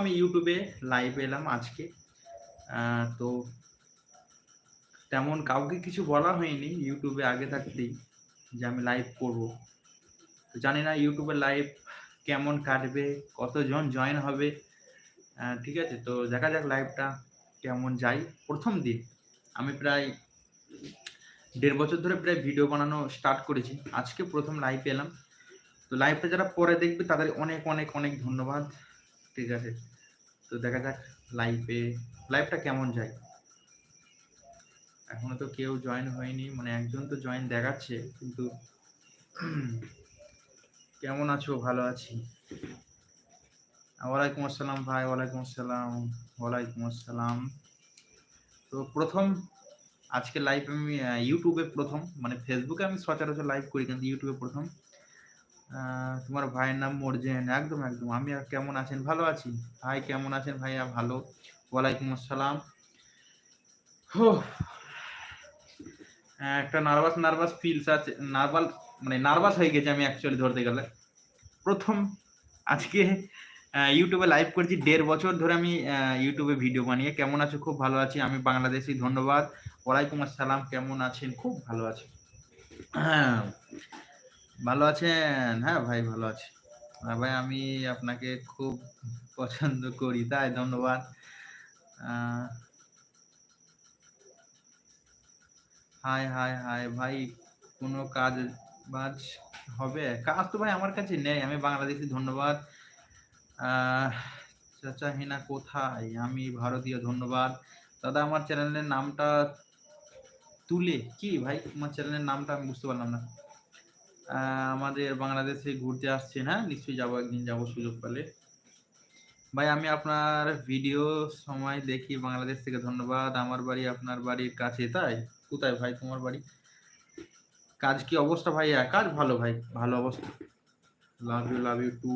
আমি ইউটিউবে লাইভ এলাম আজকে। তো তেমন কাউকে কিছু বলা হয়নি ইউটিউবে আগে থাকতেই যে আমি লাইভ করব। তো জানি না ইউটিউবে লাইভ কেমন কাটবে, কতজন জয়েন হবে। ঠিক আছে, তো দেখা যাক লাইভটা কেমন যাই প্রথম দিন আমি প্রায় দেড় বছর ধরে প্রায় ভিডিও বানানো স্টার্ট করেছি। আজকে প্রথম লাইভ এলাম। তো লাইভটা যারা পরে দেখবে তাদের অনেক অনেক অনেক ধন্যবাদ। ঠিক আছে। তো দেখা যাক লাইভে লাইভটা কেমন যায়। এখনও তো কেউ জয়েন হয়নি মানে একজন তো জয়েন দেখাচ্ছে, কিন্তু কেমন আছো? ভালো আছি। ওয়ালাইকুম আসসালাম ভাই, ওয়ালাইকুম আসসালাম ওয়ালাইকুম আসসালাম। তো প্রথম, আজকে লাইভ আমি ইউটিউবে প্রথম মানে ফেসবুকে আমি সচরাচর লাইভ করি, কিন্তু ইউটিউবে প্রথম। তোমার ভাইয়ের নাম মর্জেন একদম একদম। আমি আর কেমন আছেন? ভালো আছি। ভাই কেমন আছেন ভাইয়া? ভালো। ওয়ালাইকুম আসসালাম। হো। আহ, একটা নার্ভাস নার্ভাস ফিলস আছে। নার্ভাস মানে নার্ভাস হয়ে গেছে আমি অ্যাকচুয়ালি ধরতে গেলে। প্রথম আজকে ইউটিউবে লাইভ করছি। দেড় বছর ধরে আমি ইউটিউবে ভিডিও বানিয়ে। কেমন আছো? খুব ভালো আছি। আমি বাংলাদেশি ধন্যবাদ। ওয়ালাইকুম আসসালাম। কেমন আছেন? খুব ভালো আছি। হ্যাঁ। ভালো আছেন? হ্যাঁ ভাই, ভালো আছি। হ্যাঁ ভাই, আমি আপনাকে খুব পছন্দ করি, তাই ধন্যবাদ। হাই হাই হাই, ভাই, কোনো কাজ বাজ হবে? কাজ তো ভাই আমার কাছে নেই, আমি বাংলাদেশি, ধন্যবাদ। চাচা হিনা কোথায়? আমি ভারতীয়, ধন্যবাদ। দাদা, আমার চ্যানেলের নামটা তুলে, কি ভাই? তোমার চ্যানেলের নামটা আমি বুঝতে পারলাম না। আমাদের বাংলাদেশে ঘুরতে আসছেন হ্যাঁ নিশ্চয়ই যাব একদিন, যাব সুযোগ পেলে। ভাই, আমি আপনার ভিডিও সময় দেখি বাংলাদেশ থেকে, ধন্যবাদ। আমার বাড়ি আপনার বাড়ির কাছে, তাই? কোথায় ভাই তোমার বাড়ি? কাজ কি অবস্থা ভাইয়া কাজ ভালো ভাই, ভালো অবস্থা। Love you love you too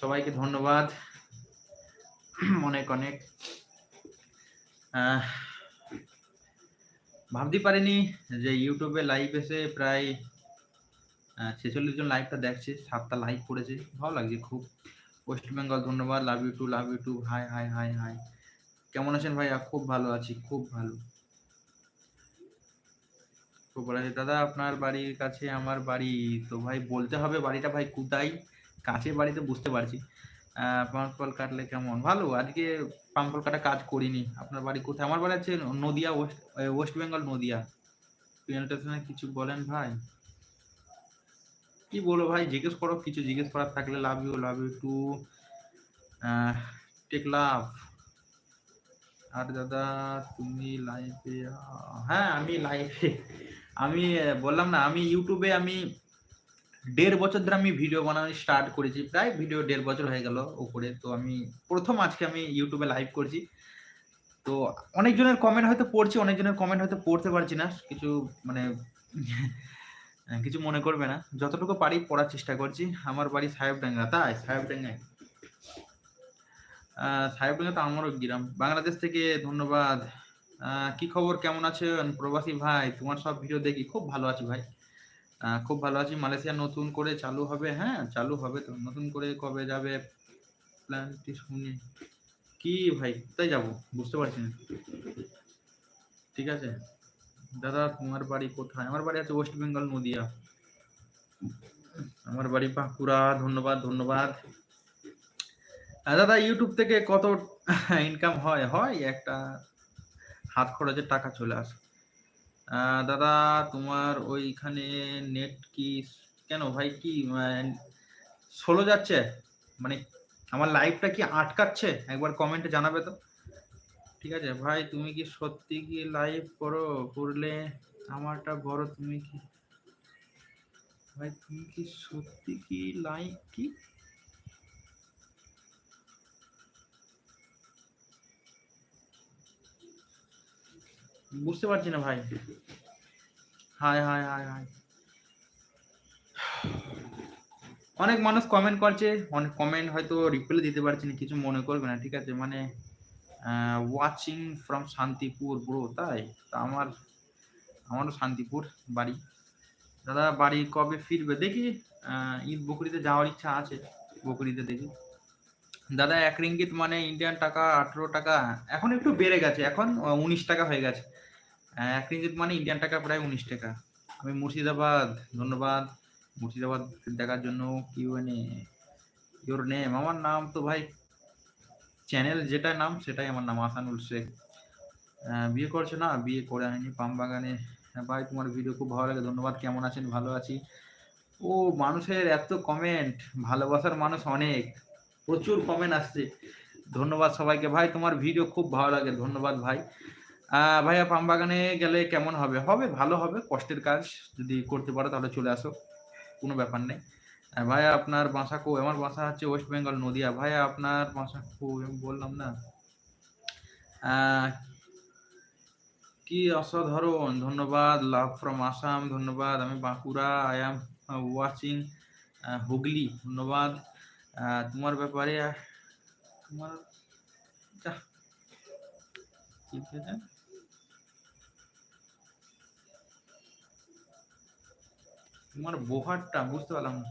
সবাইকে ধন্যবাদ। অনেক অনেক। ভাবতে পারিনি যে ইউটিউবে লাইভ এসে প্রায় ছেচল্লিশ জন লাইভটা দেখছে, সাতটা লাইভ করেছে। ভালো লাগছে খুব। ওয়েস্ট বেঙ্গল ধন্যবাদ। Love you too love you too hi hi hi hi কেমন আছেন ভাইয়া? খুব ভালো আছি, খুব ভালো। ভালো আছি দাদা, আপনার বাড়ির কাছে আমার বাড়ি। তো ভাই, বলতে হবে বাড়িটা ভাই কোথায়? কাছে বাড়িতে বুঝতে পারছি। পাম্পল কাটলে কেমন? ভালো, আজকে পাম্পল কাটা কাজ করিনি। আপনার বাড়ি কোথায়? আমার বাড়ি আছে নদিয়া ওয়েস্ট ওয়েস্ট বেঙ্গল নদিয়া। কিছু বলেন ভাই? কি বলো ভাই, জিজ্ঞেস করো, কিছু জিজ্ঞেস করার থাকলে love you love you too take love আর দাদা, তুমি লাইভে হ্যাঁ আমি লাইভে আমি বললাম না, আমি ইউটিউবে আমি দেড় বছর ধরে আমি ভিডিও বানানো স্টার্ট করেছি। প্রায় ভিডিও দেড় বছর হয়ে গেল উপরে। তো আমি প্রথম আজকে আমি ইউটিউবে লাইভ করছি। তো অনেকজনের কমেন্ট হয়তো পড়ছি, অনেকজনের কমেন্ট হয়তো পড়তে পারছি না। কিছু মানে কিছু মনে করবে না। যতটুকু পারি পড়ার চেষ্টা করছি। আমার বাড়ি সাহেবডাঙ্গা তাই? সাহেবডাঙ্গায় সাহেবডাঙ্গা তো আমারও গ্রাম। বাংলাদেশ থেকে ধন্যবাদ। কি খবর? কেমন আছেন প্রবাসী ভাই, তোমার সব ভিডিও দেখি। খুব ভালো আছি ভাই। খুব ভালো আছি। মালয়েশিয়া নতুন করে চালু হবে। হ্যাঁ চালু হবে তো। নতুন করে কবে যাবে প্ল্যানটি শুনি। কি ভাই? কোথায় যাব? বুঝতে পারছি না। ঠিক আছে? দাদা, তোমার বাড়ি কোথায়? আমার বাড়ি আছে ওয়েস্ট বেঙ্গল নদিয়া। আমার বাড়ি বাঁকুড়া, ধন্যবাদ ধন্যবাদ। দাদা ইউটিউব থেকে কত ইনকাম হয়? হয় একটা হাত খরচের টাকা চলে আসে। দাদা, তোমার ওইখানে নেট কি কেন ভাই, কি স্লো যাচ্ছে? মানে আমার লাইভটা কি আটকাচ্ছে? একবার কমেন্টে জানাবে তো। ঠিক আছে? ভাই, তুমি কি সত্যি কি লাইভ করো? করলে আমারটা বড়, তুমি কি ভাই, তুমি কি সত্যি কি লাইভ কি? বুঝতে পারছি না ভাই। হাই হাই হাই হাই অনেক মানুষ কমেন্ট করছে, অনেক কমেন্ট হয়তো রিপ্লাই দিতে পারছি না, কিছু মনে করবে না, ঠিক আছে? মানে ওয়াচিং ফ্রম শান্তিপুর ব্রো তাই? তা আমার, আমারও শান্তিপুর বাড়ি। দাদা, বাড়ি কবে ফিরবে? দেখি ঈদ বকরিতে যাওয়ার ইচ্ছা আছে, বকরিতে দেখি। দাদা, এক রিঙ্গিত মানে ইন্ডিয়ান টাকা, আঠেরো টাকা, এখন একটু বেড়ে গেছে, এখন উনিশ টাকা হয়ে গেছে। এক রিঙ্গিত মানে ইন্ডিয়ান টাকা প্রায় উনিশ টাকা। আমি মুর্শিদাবাদ, ধন্যবাদ। মুর্শিদাবাদ দেখার জন্য কিউ এন ইউর নেম আমার নাম তো ভাই চ্যানেল যেটা নাম সেটাই আমার নাম আসানুল শেখ। বিয়ে করছ না? বিয়ে করে আনিনি পাম বাগানে। হ্যাঁ, ভাই তোমার ভিডিও খুব ভালো লাগে। ধন্যবাদ। কেমন আছেন? ভালো আছি। ও মানুষের এত কমেন্ট ভালোবাসার মানুষ অনেক। প্রচুর কমেন্ট আসছে। ধন্যবাদ সবাইকে। ভাই তোমার ভিডিও খুব ভালো লাগে। ধন্যবাদ ভাই। ভাইয়া পাম বাগানে গেলে কেমন হবে? হবে ভালো হবে। কষ্টের কাজ যদি করতে পারো তাহলে চলে আসো। কোনো ব্যাপার নেই। ভাইয়া আপনার বাসা কো আমার বাসা হচ্ছে ওয়েস্ট বেঙ্গল নদিয়া। ভাইয়া আপনার বাসা কো বললাম না। কি অসাধারণ। ধন্যবাদ। লাভ ফ্রম আসাম ধন্যবাদ। আমি Bankura I am watching Hooghly ধন্যবাদ। তোমার ব্যাপারে তোমার যা, কি তোমার বোহারটা বুঝতে পারলাম না।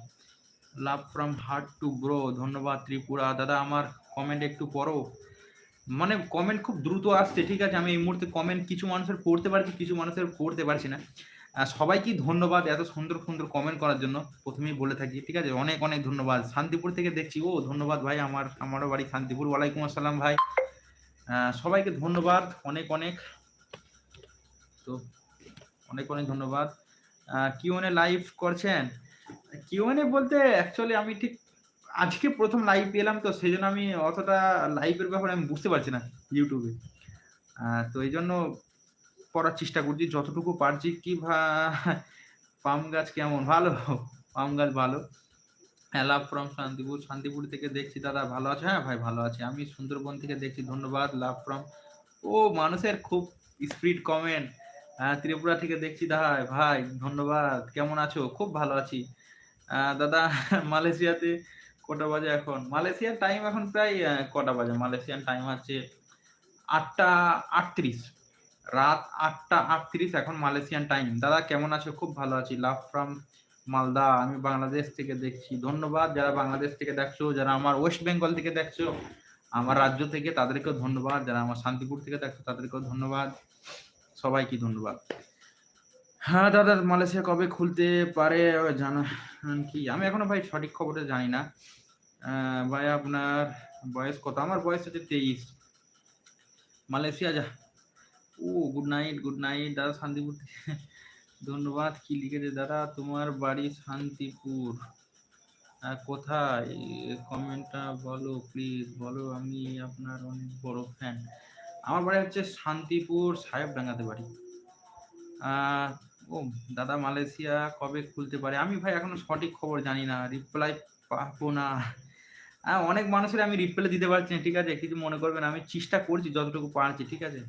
Love from heart to bro ধন্যবাদ, ত্রিপুরা। দাদা, আমার কমেন্ট একটু পড়ো। মানে কমেন্ট খুব দ্রুত আসছে, ঠিক আছে? আমি এই মুহূর্তে কমেন্ট কিছু মানুষের পড়তে পারছি, কিছু মানুষের পড়তে পারছি না। সবাইকে ধন্যবাদ এত সুন্দর সুন্দর কমেন্ট করার জন্য। প্রথমেই বলে থাকি, ঠিক আছে? অনেক অনেক ধন্যবাদ। শান্তিপুর থেকে দেখছি, ও, ধন্যবাদ ভাই, আমার, আমারও বাড়ি শান্তিপুর। ওয়ালাইকুম আসসালাম ভাই। সবাইকে ধন্যবাদ, অনেক অনেক। তো, অনেক অনেক ধন্যবাদ। কিউএনএ লাইভ করছেন? কিউএনএ বলতে অ্যাকচুয়ালি আমি ঠিক আজকে প্রথম লাইভ পেলাম তো সেই জন্য আমি অতটা লাইভের ব্যাপারে আমি বুঝতে পারছি না ইউটিউবে তো এই জন্য করার চেষ্টা করছি, যতটুকু পারছি কি পাম গাছ কেমন, ভালো, পাম গাছ ভালো। লাভ ফ্রম শান্তিপুর শান্তিপুর থেকে দেখছি দাদা ভালো আছে? হ্যাঁ ভাই ভালো আছে। আমি সুন্দরবন থেকে দেখছি, ধন্যবাদ লাভ ফ্রম ও মানুষের খুব স্পিড কমেন্ট ত্রিপুরা থেকে দেখছি দাদা ভাই ধন্যবাদ, কেমন আছো? খুব ভালো আছি। দাদা, মালয়েশিয়াতে কটা বাজে এখন? মালয়েশিয়ার টাইম এখন প্রায় কটা বাজে? মালয়েশিয়ান টাইম আছে আটটা আটত্রিশ। রাত আটটা আটত্রিশ এখন মালয়েশিয়ান টাইম দাদা, কেমন আছো? খুব ভালো আছি। Love from Malda. আমি বাংলাদেশ থেকে দেখছি। ধন্যবাদ। যারা বাংলাদেশ থেকে দেখছ, যারা আমার ওয়েস্ট বেঙ্গল থেকে দেখছ, আমার রাজ্য থেকে, তাদেরকেও ধন্যবাদ। যারা আমার শান্তিপুর থেকে দেখছ, তাদেরকেও ধন্যবাদ। সবাইকে ধন্যবাদ। হ্যাঁ দাদা মালয়েশিয়া কবে খুলতে পারে জানা কি আমি এখনও ভাই সঠিক খবরটা জানি না। ভাই আপনার বয়স কত? আমার বয়স হচ্ছে তেইশ। মালয়েশিয়া যা। ও গুড নাইট গুড নাইট দাদা শান্তিপুর ধন্যবাদ কি লিখেছে দাদা? তোমার বাড়ি শান্তিপুর। কোথায়? কমেন্টটা বলো প্লিজ বলো আমি আপনার অনেক বড় ফ্যান আমার বাড়ি হচ্ছে শান্তিপুর সাহেবডাঙ্গাতে বাড়ি। আহ, ও, দাদা মালয়েশিয়া কবে খুলতে পারে? আমি ভাই এখনও সঠিক খবর জানি না রিপ্লাই পাবো না। হ্যাঁ অনেক মানুষের আমি রিপ্লাই দিতে পারছি না, ঠিক আছে? কিছু মনে করবেন, আমি চেষ্টা করছি যতটুকু পারছি, ঠিক আছে?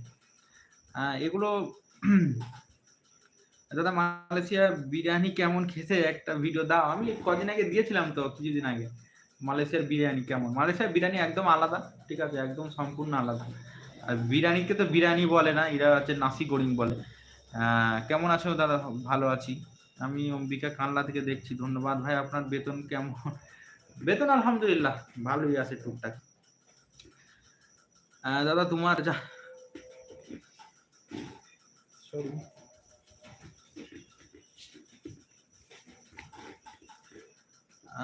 হ্যাঁ এগুলো দাদা মালয়েশিয়া বিরিয়ানি কেমন খেতে? একটা ভিডিও দাও। আমি কদিন আগে দিয়েছিলাম তো, কিছুদিন আগে। মালয়েশিয়ার বিরিয়ানি কেমন? মালয়েশিয়ার বিরিয়ানি একদম আলাদা, ঠিক আছে? একদম সম্পূর্ণ আলাদা। আর বিরিয়ানিকে তো বিরিয়ানি বলে না, এরা হচ্ছে নাসি গরিং বলে। কেমন আছো দাদা? ভালো আছি। আমি অম্বিকা কানলা থেকে দেখছি। ধন্যবাদ ভাই আপনার বেতন কেমন? বেতন আলহামদুলিল্লাহ ভালোই আছে টুকটাক। দাদা তোমার যা.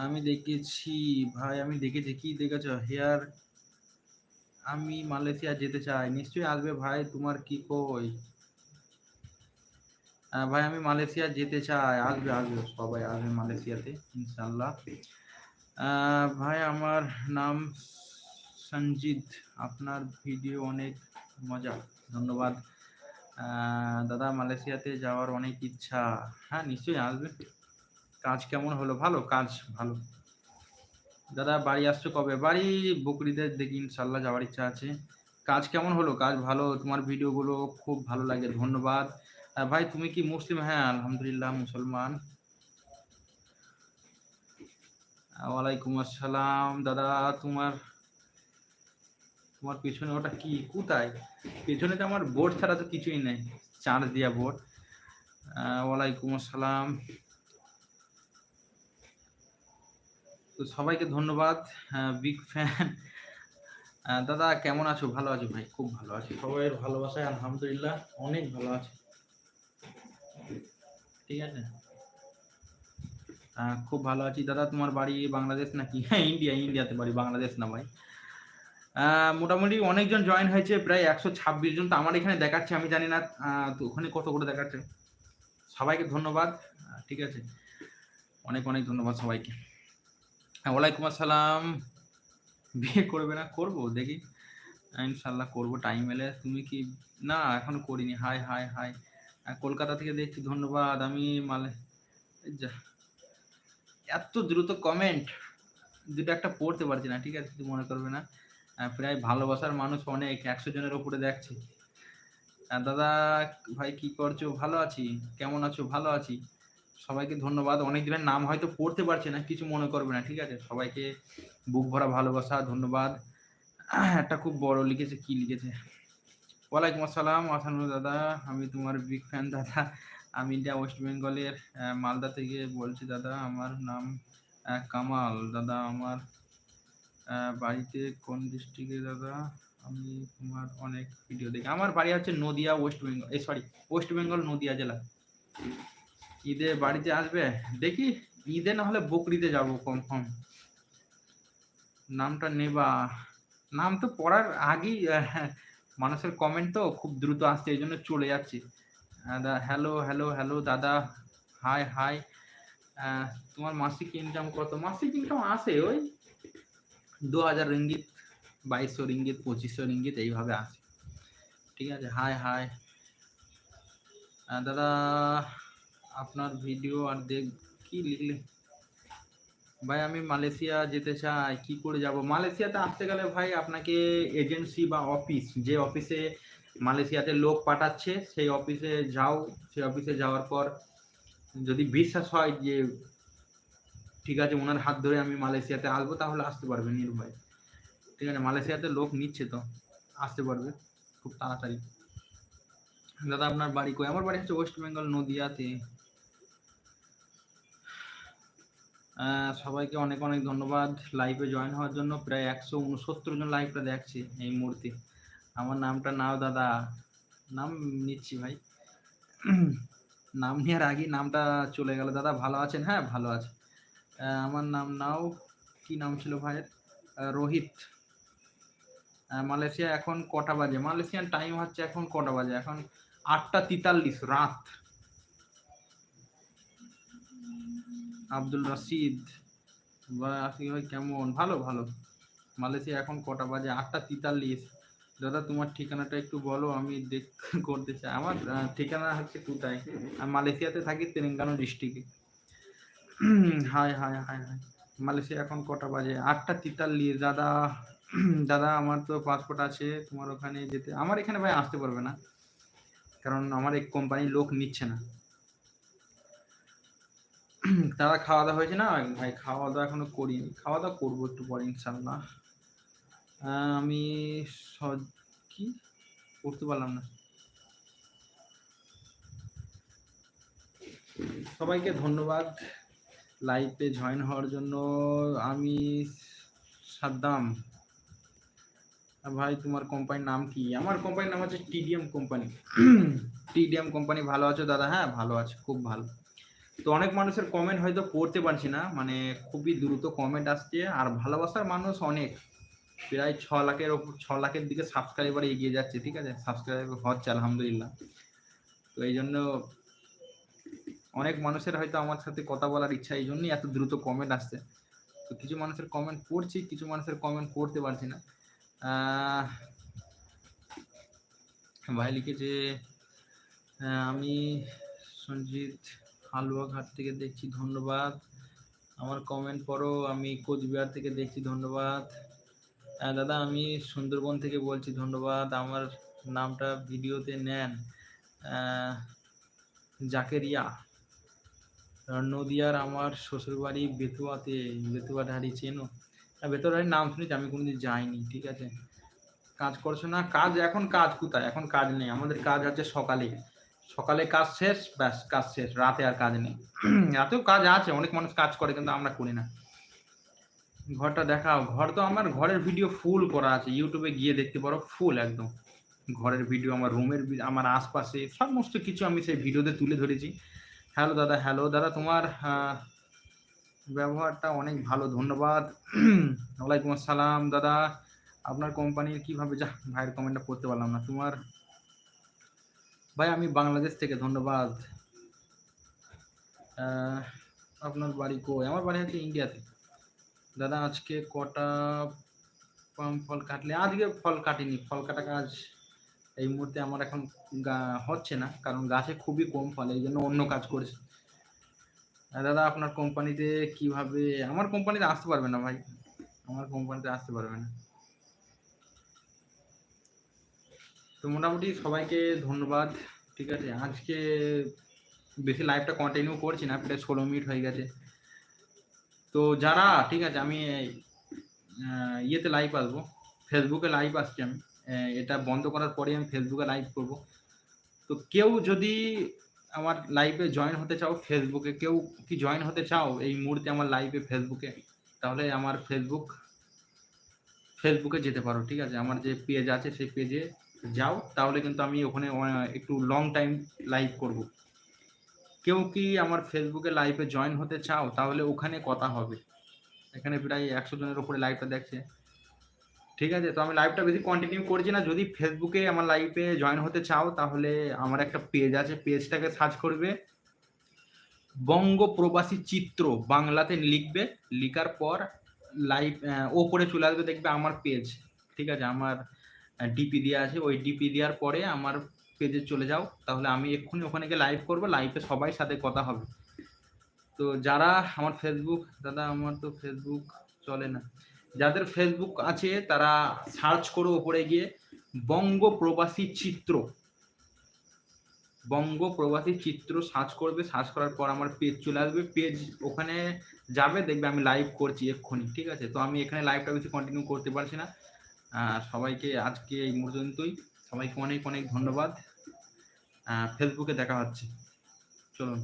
আমি দেখেছি ভাই আমি দেখেছি। কি দেখেছ? হেয়ার। আমি মালয়েশিয়া যেতে চাই। নিশ্চয়ই আসবে ভাই তোমার কি কই? ভাই, আমি মালয়েশিয়া যেতে চাই। আসবে আসবে সবাই, আসবে মালয়েশিয়াতে ইনশাল্লাহ ভাই, আমার নাম সঞ্জিত। আপনার ভিডিও অনেক মজা, ধন্যবাদ। দাদা, মালয়েশিয়াতে যাওয়ার অনেক ইচ্ছা। হ্যাঁ নিশ্চয়ই আসবে। কাজ কেমন হলো? ভালো, কাজ ভালো। দাদা, বাড়ি আসছো কবে? বাড়ি বকরিদের দেখি ইনশাল্লাহ যাওয়ার ইচ্ছা আছে। কাজ কেমন হলো? কাজ ভালো? তোমার ভিডিওগুলো খুব ভালো লাগে, ধন্যবাদ। ভাই, তুমি কি মুসলিম? হ্যাঁ আলহামদুলিল্লাহ, মুসলমান। ওয়ালাইকুম আসসালাম। দাদা, তোমার তোমার পেছনে ওটা কি? কোথায়? পেছনে তো আমার বোর্ড ছাড়া তো কিছুই নেই। চার্জ দিয়া বোর্ড ওয়ালাইকুম আসসালাম। তো সবাইকে ধন্যবাদ। বিগ ফ্যান দাদা, কেমন আছো? ভালো আছো ভাই? খুব ভালো আছি। সবাইয়ের ভালোবাসায়, আলহামদুলিল্লাহ, অনেক ভালো আছে। ঠিক আছে? খুব ভালো আছি। দাদা, তোমার বাড়ি বাংলাদেশ নাকি? হ্যাঁ ইন্ডিয়া, ইন্ডিয়াতে বাড়ি, বাংলাদেশ না ভাই। মোটামুটি অনেকজন জয়েন হয়েছে, প্রায় একশো ছাব্বিশ জন। তো আমার এখানে দেখাচ্ছে, আমি জানি না তো ওখানে কত করে দেখাচ্ছে। সবাইকে ধন্যবাদ। ঠিক আছে। অনেক অনেক ধন্যবাদ সবাইকে। হ্যাঁ ওয়ালাইকুম আসসালাম। বিয়ে করবে না? করব, দেখি। ইনশাল্লাহ করব টাইম এলে। তুমি কি না, এখন করিনি। High hi high. কলকাতা থেকে দেখছি ধন্যবাদ। আমি মালে যা। এত দ্রুত কমেন্ট দুটো একটা পড়তে পারছি না, ঠিক আছে? মনে করবে না। প্রায় ভালোবাসার মানুষ অনেক, একশো জনের ওপরে দেখছে। দাদা, ভাই কি করছ? ভালো আছি? কেমন আছো? ভালো আছি। সবাইকে ধন্যবাদ। অনেক দিনের নাম হয়তো পড়তে পারছে না, কিছু মনে করবে না, ঠিক আছে? সবাইকে বুক ভরা ভালোবাসা, ধন্যবাদ। একটা খুব বড় লিখেছে, কি লিখেছে? ওয়ালাইকুম আসসালাম আসানুর দাদা। আমি তোমার বিগ ফ্যান দাদা। আমি ইন্ডিয়া, ওয়েস্ট বেঙ্গলের মালদা থেকে বলছি দাদা, আমার নাম কামাল। দাদা, আমার বাড়িতে কোন ডিস্ট্রিক্টে দাদা? আমি তোমার অনেক ভিডিও দেখি। আমার বাড়ি হচ্ছে নদিয়া, ওয়েস্ট বেঙ্গল এই সরি ওয়েস্ট বেঙ্গল, নদিয়া জেলা। ঈদে বাড়িতে আসবে? দেখি, ঈদে না হলে বকরিতে যাব কনফার্ম নামটা নেবা। নাম তো পড়ার আগেই মানুষের কমেন্ট তো খুব দ্রুত আসছে, এই জন্য চলে যাচ্ছি। হ্যালো হ্যালো হ্যালো দাদা হাই হাই তোমার মাসিক ইনকাম কত? মাসিক ইনকাম আসে ওই দু হাজার রিঙ্গিত, বাইশশো রিঙ্গিত, পঁচিশশো রিঙ্গিত, এইভাবে আসে ঠিক আছে হাই হাই দাদা, আপনার ভিডিও আর দেখ, কি লিখলে? ভাই, আমি মালয়েশিয়া যেতে চাই, কি করে যাব? মালয়েশিয়াতে আসতে গেলে ভাই, আপনাকে এজেন্সি বা অফিস, যে অফিসে মালয়েশিয়াতে লোক পাঠাচ্ছে, সেই অফিসে যাও। সেই অফিসে যাওয়ার পর যদি বিশ্বাস হয় যে, ঠিক আছে, ওনার হাত ধরে আমি মালয়েশিয়াতে আসব, তাহলে আসতে পারবে নির্ভয় ঠিক আছে, মালয়েশিয়াতে লোক নিচ্ছে তো, আসতে পারবে খুব তাড়াতাড়ি। দাদা, আপনার বাড়ি কই? আমার বাড়ি হচ্ছে ওয়েস্ট বেঙ্গল নদিয়াতে। সবাইকে অনেক অনেক ধন্যবাদ লাইভে জয়েন হওয়ার জন্য। প্রায় একশো উনসত্তর জন লাইভটা দেখছে এই মুহূর্তে। আমার নামটা নাও দাদা। নাম নিচ্ছি ভাই। নাম নেওয়ার আগেই নামটা চলে গেল। দাদা ভালো আছেন? হ্যাঁ ভালো আছে। আমার নাম নাও। কি নাম ছিল ভাইয়ের? রোহিত। মালয়েশিয়া এখন কটা বাজে? মালয়েশিয়ান টাইম হচ্ছে এখন কটা বাজে? এখন আটটা তেতাল্লিশ, রাত। আব্দুল রশিদ। বা আসি ভাই কেমন? ভালো ভালো। মালয়েশিয়া এখন কটা বাজে? আটটা তেতাল্লিশ। দাদা, তোমার ঠিকানাটা একটু বলো, আমি দেখ, করতে চাই। আমার ঠিকানা হচ্ছে কোথায়? আমি মালয়েশিয়াতে থাকি, তেলেঙ্গানা ডিস্ট্রিক্টে। Hi hi hi hi. Malaysia এখন কটা বাজে? আটটা তেতাল্লিশ। দাদা দাদা, আমার তো পাসপোর্ট আছে। তোমার ওখানে যেতে, আমার এখানে ভাই আসতে পারবে না। কারণ আমার এই কোম্পানির লোক নিচ্ছে না। দাদা খাওয়া দাওয়া হয়েছে না? ভাই খাওয়া দাওয়া এখনও করিনি। খাওয়া দাওয়া করব একটু পরে ইনশাল্লাহ আমি স- কি? করতে পারলাম না। সবাইকে ধন্যবাদ। লাইভে জয়েন হওয়ার জন্য আমি সাদ্দাম। ভাই, তোমার কোম্পানির নাম কি? আমার কোম্পানির নাম হচ্ছে টিডিএম কোম্পানি টিডিএম কোম্পানি ভালো আছো দাদা? হ্যাঁ ভালো আছে, খুব ভালো। তো অনেক মানুষের কমেন্ট হয়তো পড়তে পারছি না। মানে খুবই দ্রুত কমেন্ট আসছে। আর ভালোবাসার মানুষ অনেক। প্রায় ছ লাখের ওপর ছ লাখের দিকে সাবস্ক্রাইবার এগিয়ে যাচ্ছে, ঠিক আছে? সাবস্ক্রাইবার হচ্ছে, আলহামদুলিল্লাহ। তো এই জন্য অনেক মানুষের হয়তো আমার সাথে কথা বলার ইচ্ছা, এই জন্যই এত দ্রুত কমেন্ট আসছে। তো কিছু মানুষের কমেন্ট পড়ছি, কিছু মানুষের কমেন্ট পড়তে পারছি না। ভাই লিখেছে আমি সঞ্জিত হালুয়াঘাট থেকে দেখছি, ধন্যবাদ। আমার কমেন্ট পড়ো, আমি কোচবিহার থেকে দেখছি, ধন্যবাদ। দাদা, আমি সুন্দরবন থেকে বলছি, ধন্যবাদ। আমার নামটা ভিডিওতে নেন। জাকেরিয়া। নদিয়ার আমার শ্বশুরবাড়ি বেতুয়াতে বেতুয়াঢাড়ি চেনো। হ্যাঁ বেতুয়াঢাড়ির নাম শুনেছি, আমি কোনোদিন যাইনি, ঠিক আছে? কাজ করছ না? কাজ, এখন কাজ কোথায়? এখন কাজ নেই। আমাদের কাজ হচ্ছে সকালে। সকালে কাজ শেষ, ব্যাস, কাজ শেষ, রাতে আর কাজ নেই। রাতেও কাজ আছে, অনেক মানুষ কাজ করে, কিন্তু আমরা করি না। ঘরটা দেখাও, ঘর তো আমার ঘরের ভিডিও ফুল করা আছে ইউটিউবে গিয়ে দেখতে পারো ফুল একদম। ঘরের ভিডিও আমার রুমের আমার আশপাশে, সমস্ত কিছু আমি সেই ভিডিওতে তুলে ধরেছি। হ্যালো দাদা হ্যালো দাদা, তোমার ব্যবহারটা অনেক ভালো, ধন্যবাদ। ওয়ালাইকুম আসসালাম দাদা। আপনার কোম্পানির কীভাবে যা ভাইয়ের কমেন্টটা পড়তে পারলাম না। তোমার ভাই, আমি বাংলাদেশ থেকে, ধন্যবাদ। আপনার বাড়ি কই? আমার বাড়ি হচ্ছে ইন্ডিয়াতে। দাদা, আজকে কটা পাম ফল কাটলে? আজকে ফল কাটিনি, ফল কাটা কাজ এই মুহূর্তে আমার এখন হচ্ছে না, কারণ গাছে খুবই কম ফল, এই জন্য অন্য কাজ করছি। দাদা, আপনার কোম্পানিতে কীভাবে? আমার কোম্পানিতে আসতে পারবে না ভাই। আমার কোম্পানিতে আসতে পারবে না। তো মোটামুটি সবাইকে ধন্যবাদ, ঠিক আছে? আজকে বেশি লাইভটা কন্টিনিউ করছি না, প্রায় ষোলো মিনিট হয়ে গেছে। তো যারা, ঠিক আছে, আমি ইয়েতে লাইভ আসব ফেসবুকে লাইভ আসছি আমি। এটা বন্ধ করার পরে আমি ফেসবুকে লাইভ করব। তো কেউ যদি আমার লাইভে জয়েন হতে চাও ফেসবুকে কেউ কি জয়েন হতে চাও এই মুহূর্তে আমার লাইভে ফেসবুকে তাহলে আমার ফেসবুক ফেসবুকে যেতে পারো, ঠিক আছে? আমার যে পেজ আছে, সেই পেজে যাও, তাহলে কিন্তু আমি ওখানে একটু লং টাইম লাইভ করব। কেউ কি আমার ফেসবুকে লাইভে জয়েন হতে চাও, তাহলে ওখানে কথা হবে। এখানে প্রায় একশো জনের উপরে লাইভটা দেখছে। ঠিক আছে, তো আমি লাইভটা বেশি কন্টিনিউ করছি না। যদি ফেসবুকে আমার লাইভে জয়েন হতে চাও, তাহলে আমার একটা পেজ আছে। পেজটাকে সার্চ করবে। বঙ্গ প্রবাসী চিত্র বাংলাতে লিখবে। লিখার পর লাইভ ওপরে চলে আসবে, দেখবে আমার পেজ ঠিক আছে, আমার ডিপি দেওয়া আছে। ওই ডিপি দেওয়ার পরে আমার পেজে চলে যাও। তাহলে আমি এক্ষুনি ওখানে গিয়ে লাইভ করব। লাইভে সবাই সাথে কথা হবে। তো যারা আমার ফেসবুক দাদা আমার তো ফেসবুক চলে না। যাদের ফেসবুক আছে, তারা সার্চ করো ওপরে গিয়ে বঙ্গ প্রবাসী চিত্র। বঙ্গ প্রবাসী চিত্র সার্চ করবে। সার্চ করার পর আমার পেজ চলে আসবে। পেজ ওখানে যাবে। দেখবে আমি লাইভ করছি এক্ষুনি। ঠিক আছে? তো আমি এখানে লাইভটা বেশি কন্টিনিউ করতে পারছি না। সবাইকে আজকে এই পর্যন্তই। সবাইকে অনেক অনেক ধন্যবাদ। ফেসবুকে দেখা হচ্ছে। চলুন।